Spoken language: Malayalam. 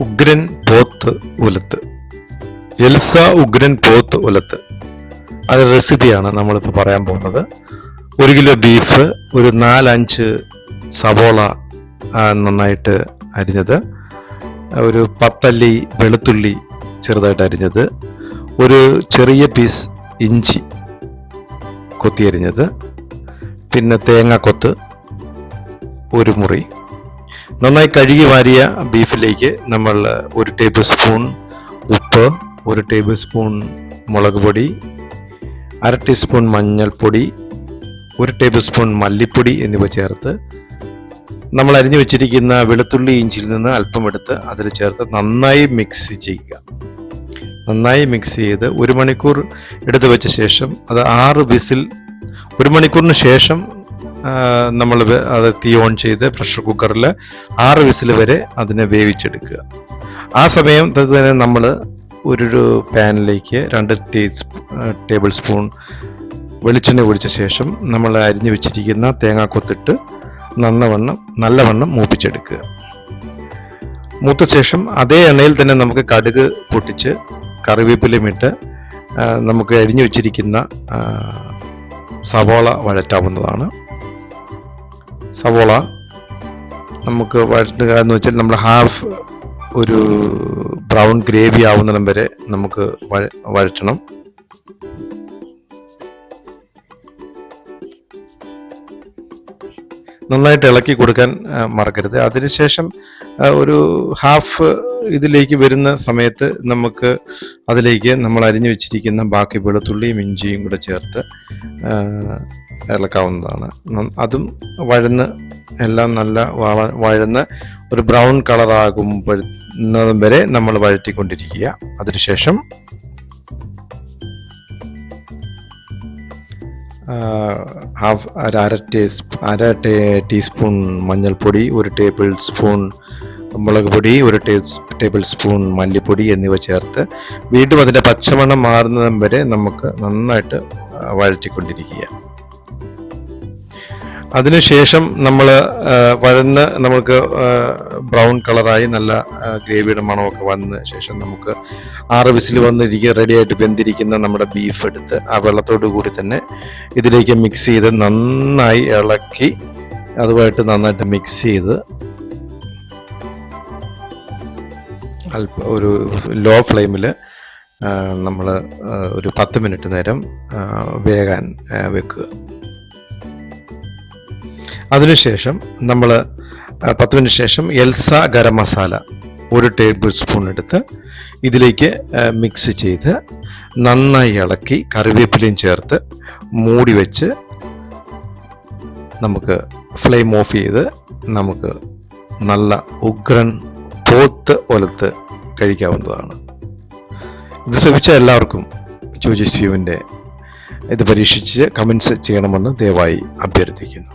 ഉഗ്രൻ പോത്ത് ഉലത്ത്. എൽസ ഉഗ്രൻ പോത്ത് ഉലത്ത്. അത് റെസിപ്പിയാണ് നമ്മളിപ്പോൾ പറയാൻ പോകുന്നത്. ഒരു കിലോ ബീഫ് ഒരു നാലഞ്ച് സവോള നന്നായിട്ട് അരിഞ്ഞത്. ഒരു പത്തല്ലി വെളുത്തുള്ളി ചെറുതായിട്ട് അരിഞ്ഞത്. ഒരു ചെറിയ പീസ് ഇഞ്ചി കൊത്തിയരിഞ്ഞത് പിന്നെ തേങ്ങാക്കൊത്ത് ഒരു മുറി നന്നായി കഴുകി വാരിയ ബീഫിലേക്ക് നമ്മൾ ഒരു ടേബിൾ സ്പൂൺ ഉപ്പ് ഒരു ടേബിൾ സ്പൂൺ മുളക് പൊടി അര ടീസ്പൂൺ മഞ്ഞൾപ്പൊടി ഒരു ടേബിൾ സ്പൂൺ മല്ലിപ്പൊടി എന്നിവ ചേർത്ത് നമ്മൾ അരിഞ്ഞു വെച്ചിരിക്കുന്ന വെളുത്തുള്ളി ഇഞ്ചിയിൽ നിന്ന് അല്പം എടുത്ത് അതിൽ ചേർത്ത് നന്നായി മിക്സ് ചെയ്യുക. നന്നായി മിക്സ് ചെയ്ത് ഒരു മണിക്കൂർ എടുത്ത് വെച്ച ശേഷം അത് ആറ് വിസിൽ ഒരു മണിക്കൂറിന് ശേഷം നമ്മൾ അത് തീ ഓൺ ചെയ്ത് പ്രഷർ കുക്കറിൽ ആറ് വിസിൽ വരെ അതിനെ വേവിച്ചെടുക്കുക. ആ സമയം തന്നെ നമ്മൾ ഒരു പാനിലേക്ക് രണ്ട് ടീ ടേബിൾ സ്പൂൺ വെളിച്ചെണ്ണ ഒഴിച്ച ശേഷം നമ്മൾ അരിഞ്ഞു വെച്ചിരിക്കുന്ന തേങ്ങാക്കൊത്തിട്ട് നന്നവണ്ണം നല്ലവണ്ണം മൂപ്പിച്ചെടുക്കുക. മൂത്ത ശേഷം അതേ എണ്ണയിൽ തന്നെ നമുക്ക് കടുക് പൊട്ടിച്ച് കറിവേപ്പിലയും ഇട്ട് നമുക്ക് അരിഞ്ഞു വെച്ചിരിക്കുന്ന സവോള വഴറ്റാവുന്നതാണ്. സവോള. നമുക്ക് വഴറ്റുക എന്ന് വെച്ചാൽ നമ്മൾ ഹാഫ് ഒരു ബ്രൗൺ ഗ്രേവി ആവുന്നിടം വരെ നമുക്ക് വഴ- വഴറ്റണം. നന്നായിട്ട് ഇളക്കി കൊടുക്കാൻ മറക്കരുത്. അതിനുശേഷം ഒരു ഹാഫ് ഇതിലേക്ക് വരുന്ന സമയത്ത് നമുക്ക് അതിലേക്ക് നമ്മൾ അരിഞ്ഞു വെച്ചിരിക്കുന്ന ബാക്കി വെളുത്തുള്ളിയും ഇഞ്ചിയും കൂടെ ചേർത്ത് ഇളക്കാവുന്നതാണ് അതും വഴന്ന് എല്ലാം നല്ല വഴന്ന് ഒരു ബ്രൗൺ കളറാകുമ്പോഴുന്നതും വരെ നമ്മൾ വഴറ്റിക്കൊണ്ടിരിക്കുക. അതിനുശേഷം ഹാഫ് അര ടീസ്പൂ അര ടേ ടീസ്പൂൺ മഞ്ഞൾപ്പൊടി ഒരു ടേബിൾ സ്പൂൺ മുളക് പൊടി ഒരു ടേബിൾ സ്പൂൺ മല്ലിപ്പൊടി എന്നിവ ചേർത്ത് വീണ്ടും അതിന്റെ പച്ചമണം മാറുന്നതും വരെ നമുക്ക് നന്നായിട്ട് വഴറ്റിക്കൊണ്ടിരിക്കുക. അതിനുശേഷം നമ്മൾ വഴന്ന് നമുക്ക് ബ്രൗൺ കളറായി നല്ല ഗ്രേവിയുടെ മണമൊക്കെ വന്ന ശേഷം നമുക്ക് ആറ് വിസിൽ വന്നിരിക്കുക റെഡിയായിട്ട് വെന്തിരിക്കുന്ന നമ്മുടെ ബീഫ് എടുത്ത് ആ വെള്ളത്തോടു കൂടി തന്നെ ഇതിലേക്ക് മിക്സ് ചെയ്ത് നന്നായി ഇളക്കി അതുമായിട്ട് നന്നായിട്ട് മിക്സ് ചെയ്ത് അല്പ ഒരു ലോ ഫ്ലെയിമിൽ നമ്മൾ ഒരു പത്ത് മിനിറ്റ് നേരം വേകാൻ വെക്കുക. അതിനുശേഷം നമ്മൾ പത്ത് മിനിറ്റ് ശേഷം എൽസ ഗരം മസാല ഒരു ടേബിൾ സ്പൂൺ എടുത്ത് ഇതിലേക്ക് മിക്സ് ചെയ്ത് നന്നായി ഇളക്കി കറിവേപ്പിലയും ചേർത്ത് മൂടി വെച്ച് നമുക്ക് ഫ്ലെയിം ഓഫ് ചെയ്ത് നമുക്ക് നല്ല ഉഗ്രൻ പോത്ത് ഒലത്ത് കഴിക്കാവുന്നതാണ്. ഇത് ശ്രമിച്ച എല്ലാവർക്കും ജോജി സ്യൂവിന്റെ ഇത് പരീക്ഷിച്ച് കമൻസ് ചെയ്യണമെന്ന് ദയവായി അഭ്യർത്ഥിക്കുന്നു.